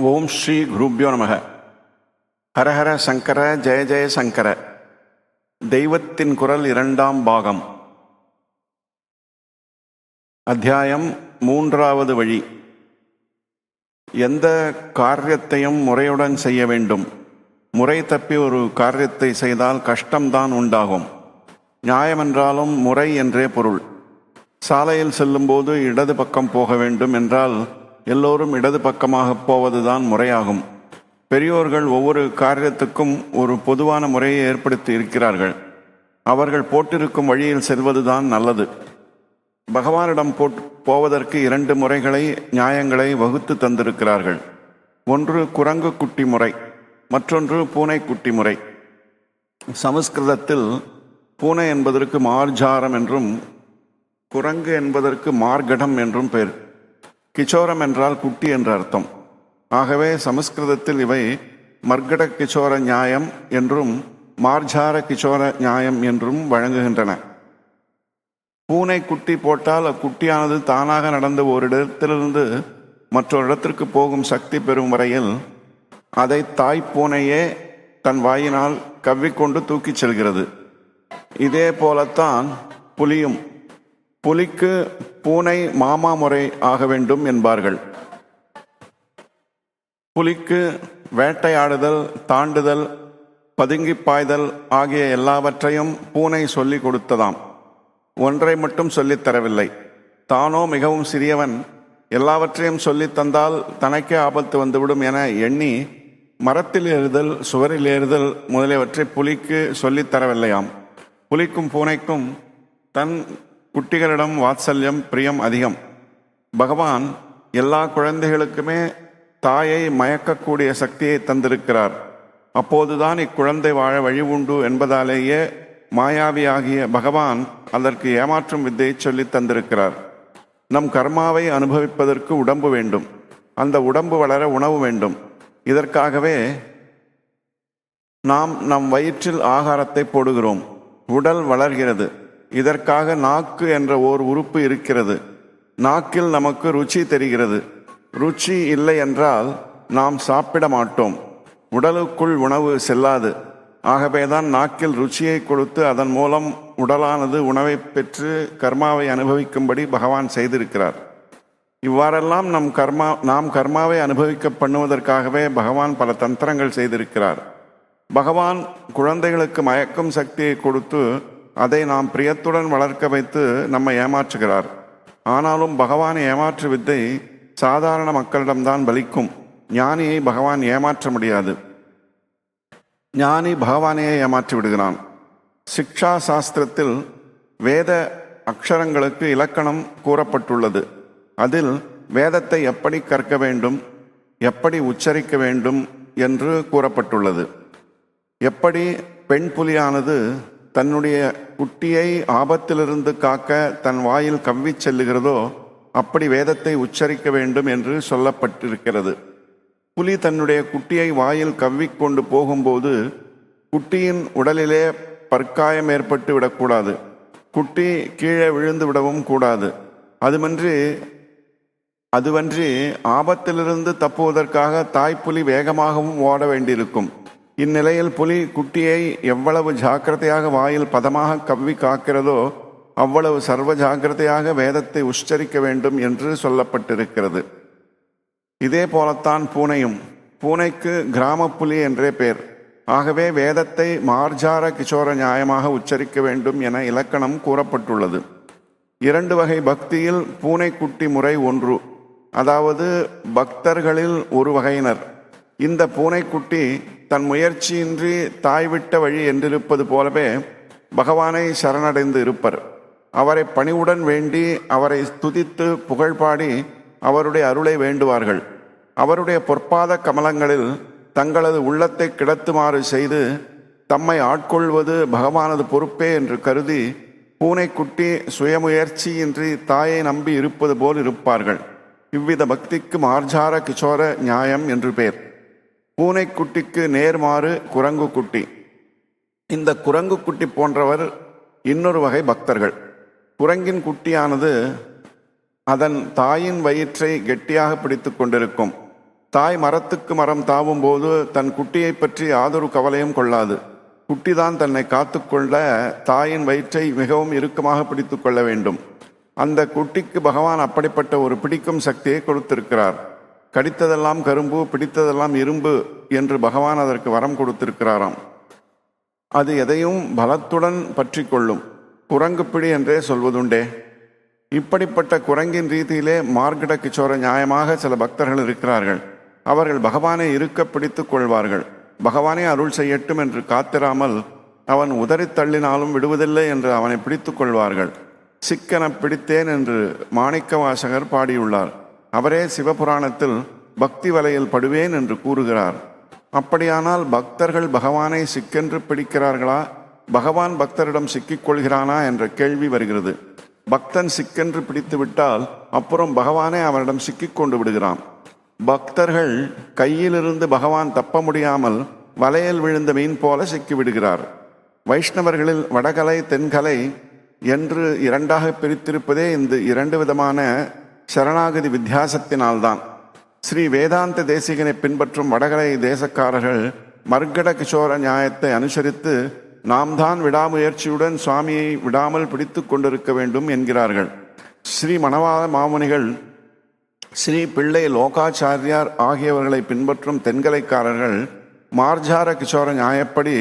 ஓம் ஸ்ரீ குருப்யோ நமக. ஹரஹர சங்கர ஜெய ஜெய சங்கர. தெய்வத்தின் குரல் இரண்டாம் பாகம். அத்தியாயம் மூன்றாவது வழி. எந்த காரியத்தையும் முறையுடன் செய்ய வேண்டும். முறை தப்பி ஒரு காரியத்தை செய்தால் கஷ்டம்தான் உண்டாகும். நியாயமென்றாலும் முறை என்றே பொருள். சாலையில் செல்லும்போது இடது பக்கம் போக வேண்டும் என்றால் எல்லோரும் இடது பக்கமாக போவதுதான் முறையாகும். பெரியோர்கள் ஒவ்வொரு காரியத்துக்கும் ஒரு பொதுவான முறையை ஏற்படுத்தி இருக்கிறார்கள். அவர்கள் போட்டிருக்கும் வழியில் செல்வதுதான் நல்லது. பகவானிடம் போட் போவதற்கு இரண்டு முறைகளை நியாயங்களை வகுத்து தந்திருக்கிறார்கள். ஒன்று குரங்கு குட்டி முறை மற்றொன்று பூனை குட்டி முறை. சமஸ்கிருதத்தில் பூனை என்பதற்கு மார்ஜாரம் என்றும் குரங்கு என்பதற்கு மார்கடம் என்றும் பெயர் கிச்சோரம் என்றால் குட்டி என்ற அர்த்தம் ஆகவே சமஸ்கிருதத்தில் இவை மர்கட கிச்சோர நியாயம் என்றும் மார்ஜார கிச்சோர நியாயம் என்றும் வழங்குகின்றன. பூனை குட்டி போட்டால் அக்குட்டியானது தானாக நடந்து ஒரு இடத்திலிருந்து மற்றொரு இடத்திற்கு போகும் சக்தி பெறும் வரையில் அதை தாய் பூனையே தன் வாயினால் கவ்விக்கொண்டு தூக்கிச் செல்கிறது. இதே போலத்தான் புலியும் புலிக்கு பூனை மாமா முறை ஆக வேண்டும் என்பார்கள். புலிக்கு வேட்டையாடுதல் தாண்டுதல் பதுங்கி பாய்தல் ஆகிய எல்லாவற்றையும் பூனை சொல்லிக் கொடுத்ததாம். ஒன்றை மட்டும் சொல்லித் தரவில்லை. தானோ மிகவும் சிறியவன் எல்லாவற்றையும் சொல்லித் தந்தால் தனக்கே ஆபத்து வந்துவிடும் என எண்ணி மரத்தில் ஏறுதல் சுவரில் ஏறுதல் முதலியவற்றை புலிக்கு சொல்லித் தரவில்லையாம். புலிக்கும் பூனைக்கும் தன் குட்டிகளிடம் வாத்சல்யம் பிரியம் அதிகம். பகவான் எல்லா குழந்தைகளுக்குமே தாயை மயக்கக்கூடிய சக்தியை தந்திருக்கிறார். அப்போதுதான் இக்குழந்தை வாழ வழி உண்டு என்பதாலேயே மாயாவியாகிய பகவான் அதற்கு ஏமாற்றும் வித்தையை சொல்லித் தந்திருக்கிறார். நம் கர்மாவை அனுபவிப்பதற்கு உடம்பு வேண்டும். அந்த உடம்பு வளர உணவு வேண்டும். இதற்காகவே நாம் நம் வயிற்றில் ஆகாரத்தை போடுகிறோம். உடல் வளர்கிறது. இதற்காக நாக்கு என்ற ஓர் உறுப்பு இருக்கிறது. நாக்கில் நமக்கு ருச்சி தெரிகிறது. ருச்சி இல்லை என்றால் நாம் சாப்பிட மாட்டோம். உடலுக்குள் உணவு செல்லாது. ஆகவேதான் நாக்கில் ருச்சியை கொடுத்து அதன் மூலம் உடலானது உணவை பெற்று கர்மாவை அனுபவிக்கும்படி பகவான் செய்திருக்கிறார். இவ்வாறெல்லாம் நம் கர்மா நாம் கர்மாவை அனுபவிக்க பண்ணுவதற்காகவே பகவான் பல தந்திரங்கள் செய்திருக்கிறார். பகவான் குழந்தைகளுக்கு மயக்கும் சக்தியை கொடுத்து அதை நாம் பிரியத்துடன் வளர்க்க வைத்து நம்மை ஏமாற்றுகிறார். ஆனாலும் பகவானை ஏமாற்று வித்தை சாதாரண மக்களிடம்தான் பலிக்கும். ஞானியை பகவான் ஏமாற்ற முடியாது. ஞானி பகவானையே ஏமாற்றி விடுகிறான். சிக்ஷா சாஸ்திரத்தில் வேத அக்ஷரங்களுக்கு இலக்கணம் கூறப்பட்டுள்ளது. அதில் வேதத்தை எப்படி கற்க வேண்டும் எப்படி உச்சரிக்க வேண்டும் என்று கூறப்பட்டுள்ளது. எப்படி பெண் புலியானது தன்னுடைய குட்டியை ஆபத்திலிருந்து காக்க தன் வாயில் கவ்விச் செல்லுகிறதோ அப்படி வேதத்தை உச்சரிக்க வேண்டும் என்று சொல்லப்பட்டிருக்கிறது. புலி தன்னுடைய குட்டியை வாயில் கவ்விக்கொண்டு போகும்போது குட்டியின் உடலிலே பற்காயம் ஏற்பட்டு விடக்கூடாது. குட்டி கீழே விழுந்து விடவும் கூடாது. அதுமன்றி அதுவன்றி ஆபத்திலிருந்து தப்புவதற்காக தாய்ப்புலி வேகமாகவும் ஓட வேண்டியிருக்கும். இந்நிலையில் புலி குட்டியை எவ்வளவு ஜாக்கிரதையாக வாயில் பதமாக கவ்வி காக்கிறதோ அவ்வளவு சர்வ ஜாக்கிரதையாக வேதத்தை உச்சரிக்க வேண்டும் என்று சொல்லப்பட்டிருக்கிறது. இதே போலத்தான் பூனையும். பூனைக்கு கிராம புலி என்றே பேர். ஆகவே வேதத்தை மார்ஜார கிஷோர நியாயமாக உச்சரிக்க வேண்டும் என இலக்கணம் கூறப்பட்டுள்ளது. இரண்டு வகை பக்தியில் பூனைக்குட்டி முறை ஒன்று. அதாவது பக்தர்களில் ஒரு வகையினர். இந்த பூனைக்குட்டி தன் முயற்சியின்றி தாய் விட்ட வழி என்றிருப்பது போலவே பகவானை சரணடைந்து இருப்பர். அவரை பணிவுடன் வேண்டி அவரை துதித்து புகழ்பாடி அவருடைய அருளை வேண்டுவார்கள். அவருடைய பொற்பாத கமலங்களில் தங்களது உள்ளத்தை கிடத்துமாறு செய்து தம்மை ஆட்கொள்வது பகவானது பொறுப்பே என்று கருதி பூனைக்குட்டி சுயமுயற்சியின்றி தாயை நம்பி இருப்பது போல் இருப்பார்கள். இவ்வித பக்திக்கு மார்ஜார கிஷோர நியாயம் என்று பெயர் பூனைக்குட்டிக்கு நேர்மாறு குரங்கு குட்டி இந்த குரங்கு குட்டி போன்றவர் இன்னொரு வகை பக்தர்கள். குரங்கின் குட்டியானது அதன் தாயின் வயிற்றை கெட்டியாக பிடித்து கொண்டிருக்கும். தாய் மரத்துக்கு மரம் தாவும் போது தன் குட்டியை பற்றி யாதொரு கவலையும் கொள்ளாது. குட்டிதான் தன்னை காத்துக்கொள்ள தாயின் வயிற்றை மிகவும் இறுக்கமாக பிடித்து கொள்ள வேண்டும். அந்த குட்டிக்கு பகவான் அப்படிப்பட்ட ஒரு பிடிக்கும் சக்தியை கொடுத்திருக்கிறார். கடித்ததெல்லாம் கரும்பு பிடித்ததெல்லாம் இரும்பு என்று பகவான் அதற்கு வரம் கொடுத்திருக்கிறாராம். அது எதையும் பலத்துடன் பற்றி கொள்ளும். குரங்குப்பிடி என்றே சொல்வதுண்டே. இப்படிப்பட்ட குரங்கின் ரீதியிலே மார்க்கட கிச்சோர நியாயமாக சில பக்தர்கள் இருக்கிறார்கள். அவர்கள் பகவானை இருக்க பிடித்துக் கொள்வார்கள். பகவானே அருள் செய்யட்டும் என்று காத்திராமல் அவன் உதறி தள்ளினாலும் விடுவதில்லை என்று அவனை பிடித்துக் கொள்வார்கள். சிக்கன பிடித்தேன் என்று மாணிக்க வாசகர் பாடியுள்ளார். அவரே சிவபுராணத்தில் பக்தி வலையில் படுவேன் என்று கூறுகிறார். அப்படியானால் பக்தர்கள் பகவானை சிக்கென்று பிடிக்கிறார்களா? பகவான் பக்தரிடம் சிக்கிக் கொள்கிறானா என்ற கேள்வி வருகிறது. பக்தன் சிக்கென்று பிடித்து விட்டால் அப்புறம் பகவானே அவனிடம் சிக்கிக்கொண்டு விடுகிறான். பக்தர்கள் கையிலிருந்து பகவான் தப்ப முடியாமல் வலையில் விழுந்த மீன் போல சிக்கி விடுகிறார் வைஷ்ணவர்களில் வடகலை தென்கலை என்று இரண்டாக பிரித்திருப்பதே இந்த இரண்டு விதமான சரணாகதி வித்தியாசத்தினால்தான். ஸ்ரீ வேதாந்த தேசிகனை பின்பற்றும் வடகலை தேசக்காரர்கள் மர்கட கிஷோர நியாயத்தை அனுசரித்து நாம் தான் விடாமுயற்சியுடன் சுவாமியை விடாமல் பிடித்து கொண்டிருக்க வேண்டும் என்கிறார்கள். ஸ்ரீ மணவாத மாமுனிகள் ஸ்ரீ பிள்ளை லோகாச்சாரியார் ஆகியவர்களை பின்பற்றும் தென்கலைக்காரர்கள் மார்ஜார கிஷோர நியாயப்படி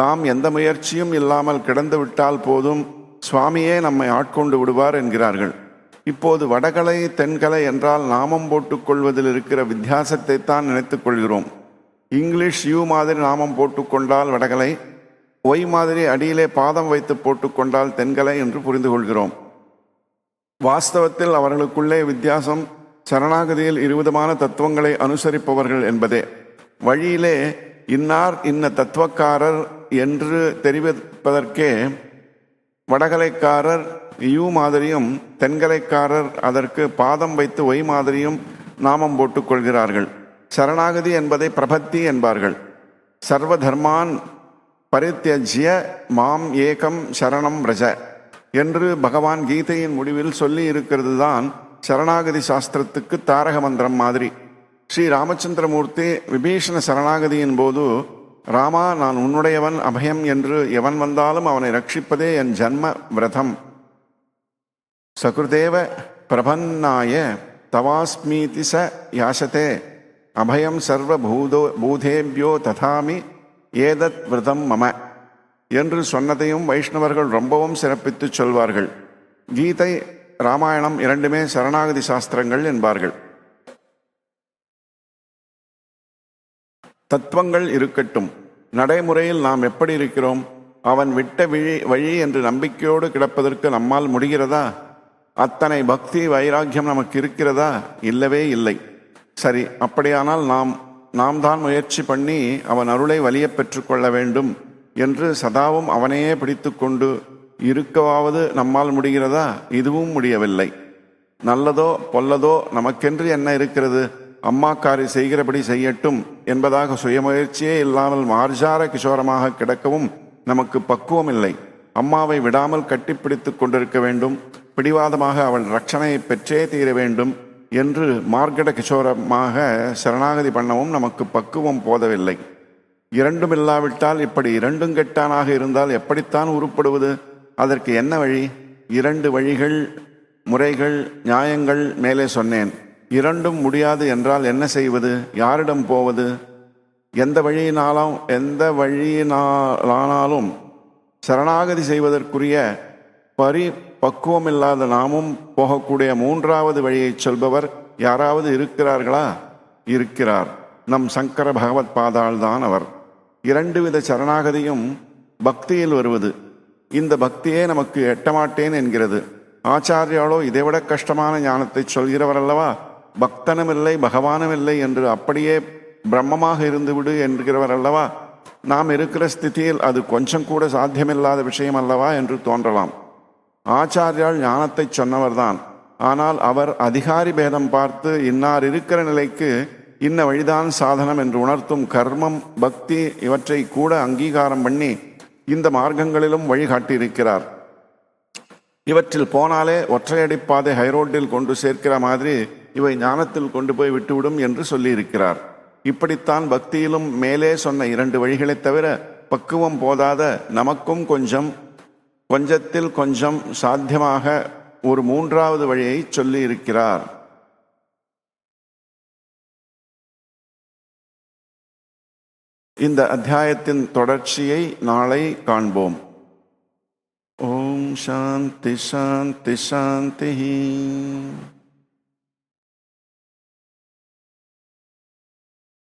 தாம் எந்த முயற்சியும் இல்லாமல் கிடந்து விட்டால் போதும் சுவாமியே நம்மை ஆட்கொண்டு விடுவார் என்கிறார்கள். இப்போது வடகலை தென்கலை என்றால் நாமம் போட்டுக்கொள்வதில் இருக்கிற வித்தியாசத்தை தான் நினைத்து கொள்கிறோம் இங்கிலீஷ் யூ மாதிரி நாமம் போட்டுக்கொண்டால் வடகலை ஒய் மாதிரி அடியிலே பாதம் வைத்து போட்டுக்கொண்டால் தென்கலை என்று புரிந்து கொள்கிறோம் வாஸ்தவத்தில் அவர்களுக்குள்ளே வித்தியாசம் சரணாகதியில் இருவிதமான தத்துவங்களை அனுசரிப்பவர்கள் என்பதே. வழியிலே இன்னார் இன்ன தத்துவக்காரர் என்று தெரிவிப்பதற்கே வடகலைக்காரர் யூ மாதிரியும் தென்கலைக்காரர் அதற்கு பாதம் வைத்து ஒய் மாதிரியும் நாமம் போட்டுக் கொள்கிறார்கள். சரணாகதி என்பதை பிரபத்தி என்பார்கள். சர்வ தர்மான் பரித்தியஜ்ய மாம் ஏகம் சரணம் ரஜ என்று பகவான் கீதையின் முடிவில் சொல்லி இருக்கிறது தான் சரணாகதி சாஸ்திரத்துக்கு தாரக மந்திரம் மாதிரி. ஸ்ரீ ராமச்சந்திரமூர்த்தி விபீஷண சரணாகதியின் போது ராமா நான் உன்னுடையவன் அபயம் என்று எவன் வந்தாலும் அவனை ரட்சிப்பதே என் ஜன்ம விரதம். சகுருதேவ பிரபன்னாய தவாஸ்மீதி ச யாசதே அபயம் சர்வ பூதோ பூதேபியோ ததாமி ஏதத் விரதம் மம என்று சொன்னதையும் வைஷ்ணவர்கள் ரொம்பவும் சிறப்பித்து சொல்வார்கள். கீதை ராமாயணம் இரண்டுமே சரணாகதி சாஸ்திரங்கள் என்பார்கள். தத்துவங்கள் இருக்கட்டும். நடைமுறையில் நாம் எப்படி இருக்கிறோம்? அவன் விட்ட விழி வழி என்று நம்பிக்கையோடு கிடப்பதற்கு நம்மால் முடிகிறதா? அத்தனை பக்தி வைராக்கியம் நமக்கு இருக்கிறதா? இல்லவே இல்லை. சரி அப்படியானால் நாம் நாம் தான் முயற்சி பண்ணி அவன் அருளை வலிய பெற்றுக்கொள்ள வேண்டும் என்று சதாவும் அவனையே பிடித்து கொண்டு இருக்கவாவது நம்மால் முடிகிறதா? இதுவும் முடியவில்லை. நல்லதோ பொல்லதோ நமக்கென்று என்ன இருக்கிறது? அம்மாக்காரி செய்கிறபடி செய்யட்டும் என்பதாக சுயமுயற்சியே இல்லாமல் மார்ஜார கிஷோரமாக கிடக்கவும் நமக்கு பக்குவம் இல்லை அம்மாவை விடாமல் கட்டிப்பிடித்து கொண்டிருக்க வேண்டும். பிடிவாதமாக அவள் ரட்சணையை பெற்றே தீர வேண்டும் என்று மார்க்கட கிஷோரமாக சரணாகதி பண்ணவும் நமக்கு பக்குவம் போதவில்லை. இரண்டும் இல்லாவிட்டால் இப்படி இரண்டும் கெட்டானாக இருந்தால் எப்படித்தான் உருப்படுவது? அதற்கு என்ன வழி? இரண்டு வழிகள் முறைகள் நியாயங்கள் மேலே சொன்னேன். இரண்டும் முடியாது என்றால் என்ன செய்வது? யாரிடம் போவது? எந்த வழியினாலும் எந்த வழியினாலானாலும் சரணாகதி செய்வதற்குரிய பரி பக்குவமில்லாத நாமும் போகக்கூடிய மூன்றாவது வழியை சொல்பவர் யாராவது இருக்கிறார்களா? இருக்கிறார். நம் சங்கர பகவத் பாதாள் தான் அவர். இரண்டு வித சரணாகதியும் பக்தியில் வருவது. இந்த பக்தியே நமக்கு எட்டமாட்டேன் என்கிறது. ஆச்சாரியாலோ இதைவிட கஷ்டமான ஞானத்தை சொல்கிறவர் அல்லவா பக்தனும் இல்லை பகவானும் இல்லை என்று அப்படியே பிரம்மமாக இருந்துவிடு என்கிறவர் அல்லவா? நாம் இருக்கிற ஸ்திதியில் அது கொஞ்சம் கூட சாத்தியமில்லாத விஷயம் அல்லவா என்று தோன்றலாம். ஆச்சாரியால் ஞானத்தை சொன்னவர்தான். ஆனால் அவர் அதிகாரி பேதம் பார்த்து இன்னார் இருக்கிற நிலைக்கு இன்ன வழிதான் சாதனம் என்று உணர்த்தும் கர்மம் பக்தி இவற்றை கூட அங்கீகாரம் பண்ணி இந்த மார்க்கங்களிலும் வழிகாட்டியிருக்கிறார். இவற்றில் போனாலே ஒற்றையடிப்பாதை ஹைரோட்டில் கொண்டு சேர்க்கிற மாதிரி இவை ஞானத்தில் கொண்டு போய் விட்டுவிடும் என்று சொல்லியிருக்கிறார். இப்படித்தான் பக்தியிலும் மேலே சொன்ன இரண்டு வழிகளைத் தவிர பக்குவம் போதாத நமக்கும் கொஞ்சம் கொஞ்சத்தில் கொஞ்சம் சாத்தியமாக ஒரு மூன்றாவது வழியை சொல்லி இருக்கிறார் இந்த அத்தியாயத்தின் தொடர்ச்சியை நாளை காண்போம். ஓம் சாந்தி சாந்தி சாந்தி.